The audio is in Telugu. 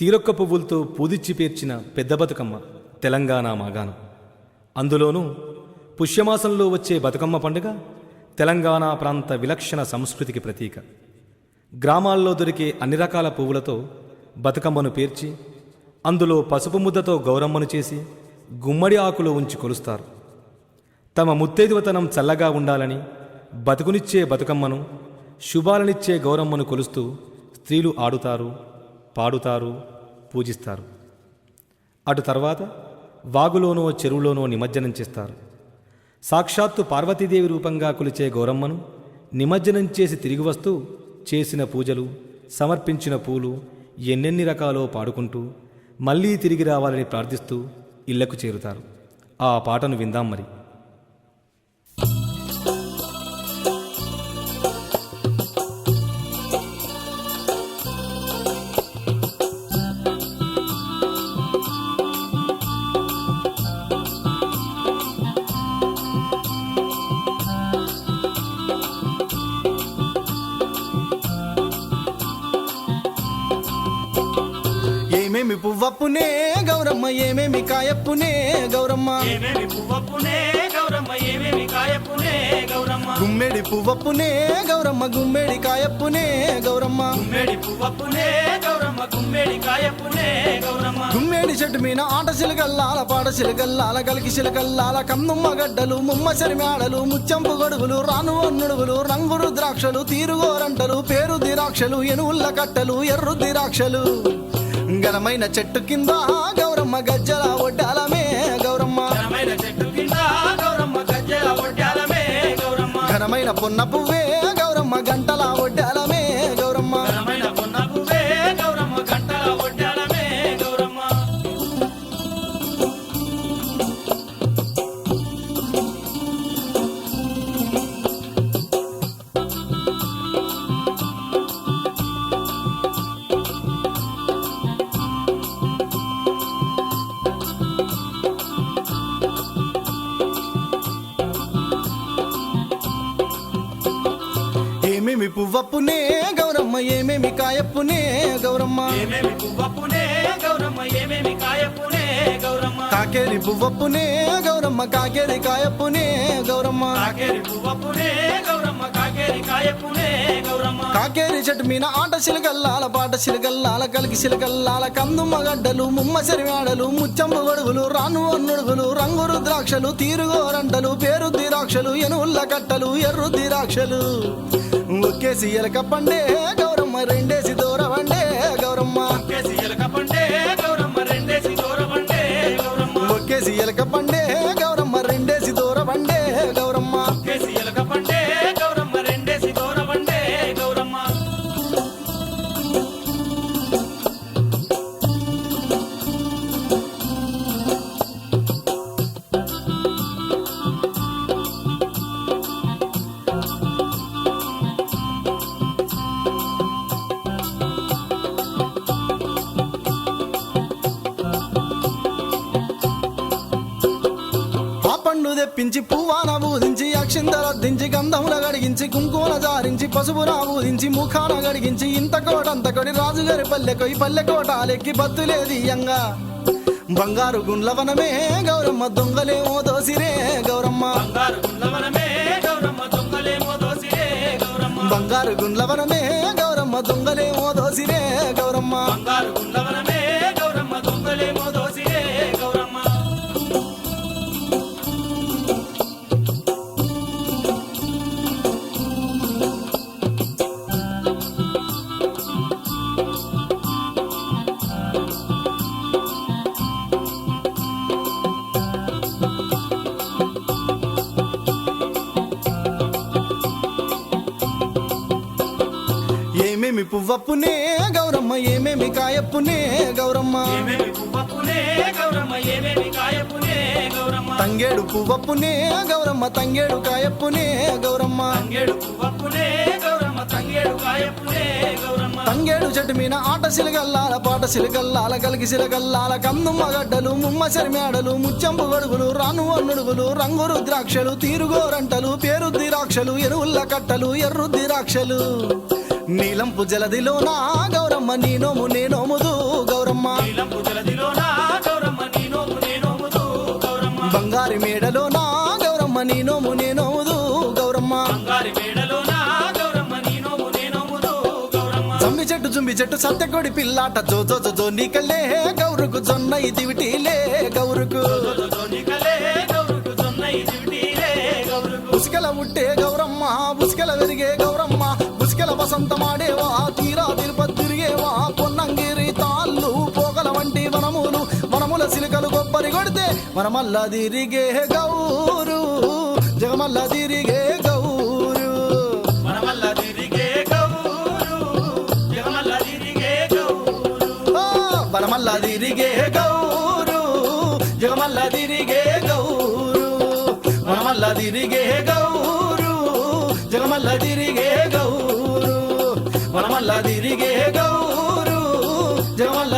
తీరొక్క పువ్వులతో పూదిచ్చి పేర్చిన పెద్ద బతుకమ్మ తెలంగాణ మాగాణం. అందులోనూ పుష్యమాసంలో వచ్చే బతుకమ్మ పండుగ తెలంగాణ ప్రాంత విలక్షణ సంస్కృతికి ప్రతీక. గ్రామాల్లో దొరికే అన్ని రకాల పువ్వులతో బతుకమ్మను పేర్చి అందులో పసుపు ముద్దతో గౌరమ్మను చేసి గుమ్మడి ఆకులో ఉంచి కొలుస్తారు. తమ ముత్తైదువతనం చల్లగా ఉండాలని బతుకునిచ్చే బతుకమ్మను శుభాలనిచ్చే గౌరమ్మను కొలుస్తూ స్త్రీలు ఆడుతారు పాడుతారు పూజిస్తారు. అటు తర్వాత వాగులోనో చెరువులోనో నిమజ్జనం చేస్తారు. సాక్షాత్తు పార్వతీదేవి రూపంగా కొలిచే గౌరమ్మను నిమజ్జనం చేసి తిరిగి వస్తూ చేసిన పూజలు సమర్పించిన పూలు ఎన్నెన్ని రకాలో పాడుకుంటూ మళ్ళీ తిరిగి రావాలని ప్రార్థిస్తూ ఇళ్ళకు చేరుతారు. ఆ పాటను విందాం మరి. పువ్వప్పునే గౌరమ్మ ఏమేమి కాయప్పునే గౌరమ్మ? ఏమేమి పువ్వప్పునే గౌరమ్మ ఏమేమి కాయప్పునే గౌరమ్మ? గుమ్మెడి పువ్వప్పునే గౌరమ్మ గుమ్మెడి కాయప్పునే గౌరమ్మ. గుమ్మేడి పువ్వప్పునే గౌరమ్మ గుమ్మేడి కాయప్పునే గౌరమ్మ. గుమ్మేడి చెట్టు మీద ఆట సిలకల్లాల పాట సిలకల్లాల కలికి సిలకల్లాల కమ్ముమ్మ గడ్డలు ముమ్మ శరిమాడలు ముచ్చంపు గొడుగులు రాను అన్నుడుగులు రంగురు ద్రాక్షలు తీరుగోరంటలు పేరు ద్రాక్షలు ఎనువుల్ల కట్టలు ఎర్రు ద్రాక్షలు ఘనమైన చెట్టు కింద గౌరమ్మ గజ్జల ఒడ్డాలమే గౌరమ్మ. ఘనమైన చెట్టు కింద గౌరమ్మ గజ్జల ఒడ్డాలమే గౌరమ్మ. ఘనమైన పొన్న పువ్వే గౌరమ్మ గంటల ఒడ్డాలమే ఏమేమి కాయప్పునే గౌరమ్మ. ఏమేమి పువ్వప్పునే గౌరమ్మ ఏమేమి కాయప్పునే గౌరమ్మ? కాకేరి పువ్వప్పునే గౌరమ్మ కాకేరి కాయప్పునే గౌరమ్మ. కాకేరి పువ్వప్పునే గౌరమ్మ కాకేరి కాయప్పునే గౌరమ్మ. కాకేరి చెట్టు మీద ఆట సిలకల్లాల పాట సిలకల్లాల కలికి సిలకల్లాల కందుమ్మ గడ్డలు ముమ్మ శరిమాడలు ముచ్చంబు గొడుగులు రాను అన్నుడుగులు రంగురు ద్రాక్షలు తీరుగోరంటలు పేరు ద్రాక్షలు ఎనువుల్ల కట్టలు ఎర్రు ద్రాక్షలు ఒక్కేసి ఎలక పండే గౌరమ్మ రెండేసి దూరవండే గౌరమ్మ. కేసి ఎలక పండే గౌరమ్మ రెండేసి దూరమండే గౌరమ్మ. ఒక్కేసి ఎలక పండు పువ్వాన బూదించి అక్షింతల దించి గంధముల గడిగించి కుంకుమల జారించి పసుపున బూదించి ముఖాన గడిగించి ఇంత కోటంత కొడి రాజుగారి పల్లెకొయి పల్లెకోట లెక్కి బతులేది ఇయ్యంగా బంగారు గుండ్లవనమే గౌరమ్మ దొంగలేమో దోసిరే గౌరమ్మ. బంగారు గుండ్లవనమే గౌరమ్మ దొంగలేమో దోసిరే గౌరమ్మ. ఏమేమి పువ్వప్పునే గౌరమ్మ ఏమేమి కాయప్పునే గౌరమ్మ? ఏమేమి గౌరమ్మ తంగేడు పువ్వప్పునే గౌరమ్మ తంగేడు కాయప్పునే గౌరమ్మ. తంగేడు గౌరమ్మ తంగేడు చెట్టు మీద ఆట సిలగల్లాల పాట సిలగల్లాల కలిగి సిలగల్లాల కందుమ్మ గడ్డలు ముమ్మ శరిమేడలు ముచ్చంపు గడుగులు రాను అన్నుడుగులు రంగురు ద్రాక్షలు తీరుగోరంటలు పేరు ద్రాక్షలు ఎరువుల్ల కట్టలు ఎర్రు ద్రాక్షలు నీలం జలదిలో నా గౌరమ్మ నీ నోము నోముదు గౌరమ్మ. బంగారి మేడలో నా గౌరమ్మ నీ నోము నోముదు గౌరమ్మ. జమ్మి చెట్టు జుమ్మి చెట్టు సత్యకోడి పిల్లాట జో జో జో నీకలే గౌరుకు జొన్న ఇది విటిలే గౌరుకు. ఉసుకల ఉట్టే గౌరమ్మ ఉసుకల వెరిగే గౌరమ్మ. ఉసుకల వసంతమాడేవా తీరా తిరుపతి తిరిగేవా. పొన్నంగిరి తాళ్ళు పోగల వంటి వనములు. వనముల సిలికలు కొబ్బరి కొడితే మనమల్ల తిరిగే గౌరు. జగమల్ల తిరిగే గౌరు. మనమల్ల తిరిగే గౌరు. జగమల్ల తిరిగే గౌరు. ఆ, వనమల్ల తిరిగే గౌరు. జగమల్ల తిరిగే గౌరు. వనమల్ల తిరిగే గౌరు జగమల్ల తిరిగే గౌరు వనమల్ల తిరిగే గౌరు జమల్ల